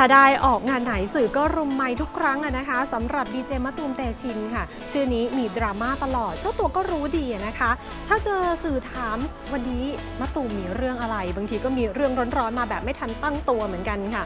ถ้าได้ออกงานไหนสื่อก็รุมไม้ทุกครั้งนะคะสำหรับดีเจมะตูมเตชินค่ะ ชื่อนี้มีดราม่าตลอด เจ้าตัวก็รู้ดีนะคะ ถ้าเจอสื่อถามวันนี้มะตูมมีเรื่องอะไร บางทีก็มีเรื่องร้อนๆมาแบบไม่ทันตั้งตัวเหมือนกันค่ะ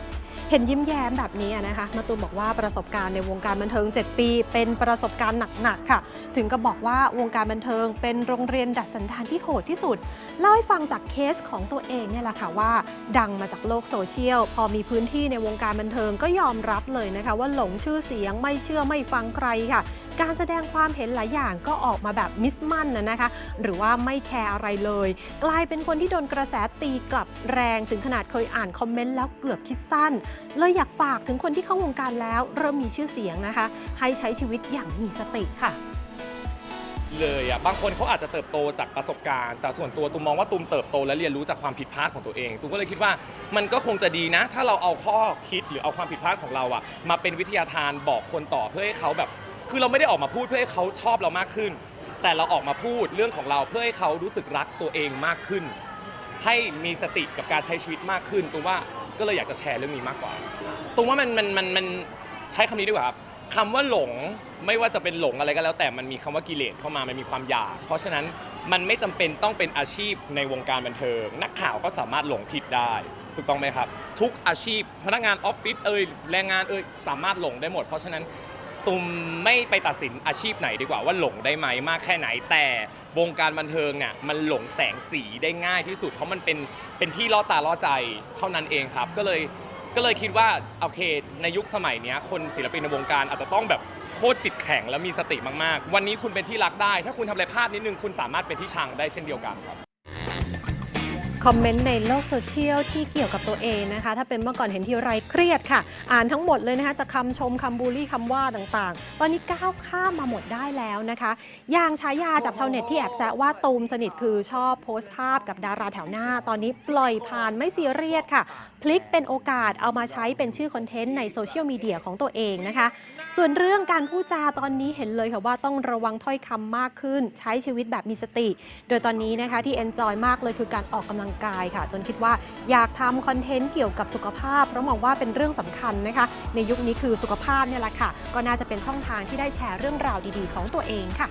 เห็นยิ้มแย้มแบบนี้นะคะมาตูมบอกว่าประสบการณ์ในวงการบันเทิง 7 ปี เป็นประสบการณ์หนักๆค่ะ ถึงก็บอกว่าวงการบันเทิงเป็นโรงเรียนดัดสันดานที่โหดที่สุด เล่าให้ฟังจากเคสของตัวเองเนี่ยแหละค่ะว่า ดังมาจากโลกโซเชียล พอมีพื้นที่ในวงการบันเทิงก็ยอมรับเลยนะคะ ว่าหลงชื่อเสียงไม่เชื่อไม่ฟังใครค่ะ การแสดงความเห็นหลายอย่างก็ออกมาแบบมิสมั่นนะนะคะ หรือว่าไม่แคร์อะไรเลย กลายเป็นคนที่โดนกระแสตีกลับแรงถึงขนาดเคยอ่านคอมเมนต์แล้วเกือบคิดสั้น เลยอยากฝากถึงคนที่เข้าวงการแล้วเริ่มมีชื่อเสียงนะคะ ให้ใช้ชีวิตอย่างมีสติค่ะเลยอะบางคนเขาอาจจะเติบโตจากประสบการณ์ แต่ส่วนตัวตูมมองว่าตูมเติบโตและเรียนรู้จากความผิดพลาดของตัวเองตูมก็เลยคิดว่ามันก็คงจะดีนะ ถ้าเราเอาข้อคิดหรือเอาความผิดพลาดของเราอะมาเป็นวิทยาทานบอกคนต่อเพื่อให้เขาแบบ คือเราไม่ได้ออกมาพูดเพื่อให้เขาชอบเรามากขึ้น แต่เราออกมาพูดเรื่องของเราเพื่อให้เขารู้สึกรักตัวเองมากขึ้น ให้มีสติกับการใช้ชีวิตมากขึ้นตูมว่าก็เลยอยากจะแชร์เรื่องนี้มากกว่าตูมว่ามันมันมันมันใช้คำนี้ดีกว่าครับคำว่าหลงไม่ว่าจะเป็นหลงอะไรก็แล้ว แต่มันมีคำว่ากิเลสเข้ามามันมีความอยาก เพราะฉะนั้นมันไม่จำเป็นต้องเป็นอาชีพในวงการบันเทิง นักข่าวก็สามารถหลงผิดได้ ถูกต้องไหมครับ ทุกอาชีพพนักงานออฟฟิศเอ่ยแรงงานเอ่ยสามารถหลงได้หมด เพราะฉะนั้น ตุมไม่ไปตัดสินอาชีพไหนดีกว่าว่าหลงได้ไหมมากแค่ไหน แต่วงการบันเทิงเนี่ยมันหลงแสงสีได้ง่ายที่สุด เพราะมันเป็นเป็นที่ล่อตาล่อใจเท่านั้นเองครับ ก็เลยก็เลยคิดว่าโอเคในยุคสมัยเนี้ยคนศิลปินในวงการอาจจะต้องแบบโคตรจิตแข็งและมีสติมากๆ วันนี้คุณเป็นที่รักได้ ถ้าคุณทำอะไรพลาดนิดนึงคุณสามารถเป็นที่ชังได้เช่นเดียวกันครับ คอมเมนต์ในโลกโซเชียลที่เกี่ยวกับตัวเองนะคะ ถ้าเป็นเมื่อก่อนเห็นทีไรเครียดค่ะ อ่านทั้งหมดเลยนะคะจะคำชมคำบูลลี่คำว่าต่างๆ ตอนนี้ก้าวข้ามมาหมดได้แล้วนะคะ อย่างฉายาจากชาวเน็ตที่แอบแซะว่าตูมสนิทคือชอบโพสต์ภาพกับดาราแถวหน้า ตอนนี้ปล่อยผ่านไม่ซีเรียสค่ะ พลิกเป็นโอกาสเอามาใช้เป็นชื่อคอนเทนต์ในโซเชียลมีเดียของตัวเองนะคะ ส่วนเรื่องการพูดจาตอนนี้เห็นเลยค่ะว่าต้องระวังถ้อยคำมากขึ้น ใช้ชีวิตแบบมีสติ โดยตอนนี้นะคะที่เอนจอยมากเลยคือการออกกำลังงกายค่ะ จนคิดว่าอยากทำคอนเทนต์เกี่ยวกับสุขภาพ เพราะมองว่าเป็นเรื่องสำคัญนะคะ ในยุคนี้คือสุขภาพเนี่ยแหละค่ะ ก็น่าจะเป็นช่องทางที่ได้แชร์เรื่องราวดีๆ ของตัวเองค่ะ